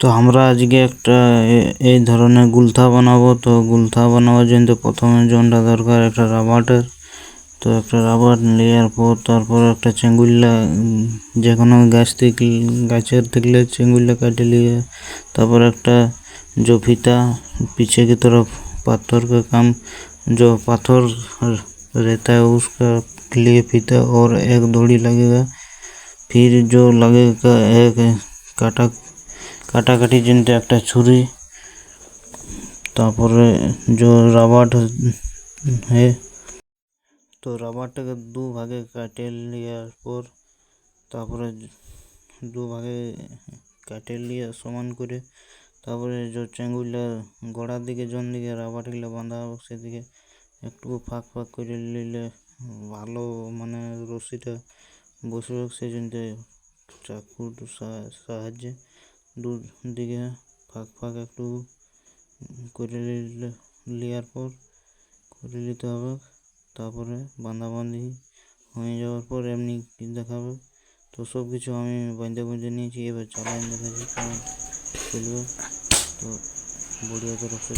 তো আমরা আজকে একটা এ- এই ধরনের গুলথা বানাবো তো গুলথা বানাবার জন্য প্রথমে জনটা দরকার একটা রাবারের তো একটা রাবার নেওয়ার পর তারপর একটা চেঙ্গুল্লা উম, যে কোনো গাছ থেকে গাছের থেকে চেঙ্গুল্লা কাটে নিয়ে তারপর একটা जो फीता पीछे की तरफ पत्थर का काम जो पत्थर रहता है उसका लिए फीता और एक दौड़ी लगेगा फिर जो लगेगा एक काटा কাটাকাটির জন্য একটা ছুরি, তারপরে যে রাবার হে, তো রাবারটাকে দু ভাগে কাটে নেওয়ার পর তারপরে দু ভাগে কাটে নিয়ে সমান করে তারপরে যে চেঙ্গুলা গোড়ার দিকে, জন দিকে রাবারগুলো বাঁধা হবে সেদিকে একটু ফাঁক ফাঁক করে নিলে ভালো মানে রশিটা বসে সেই জন্য চাকুর সাহায্যে দুদিকে ফাঁক ফাঁক একটু করে নেওয়ার পর করে নিতে হবে। তারপরে বাঁধাবাঁধি হয়ে যাওয়ার পর এমনি দেখাবে। তো সব কিছু আমি বাঁধে বুঁধে নিয়েছি, এবার চালান দেখা যাচ্ছে চলবে তো বড়িয়া তো রক্ত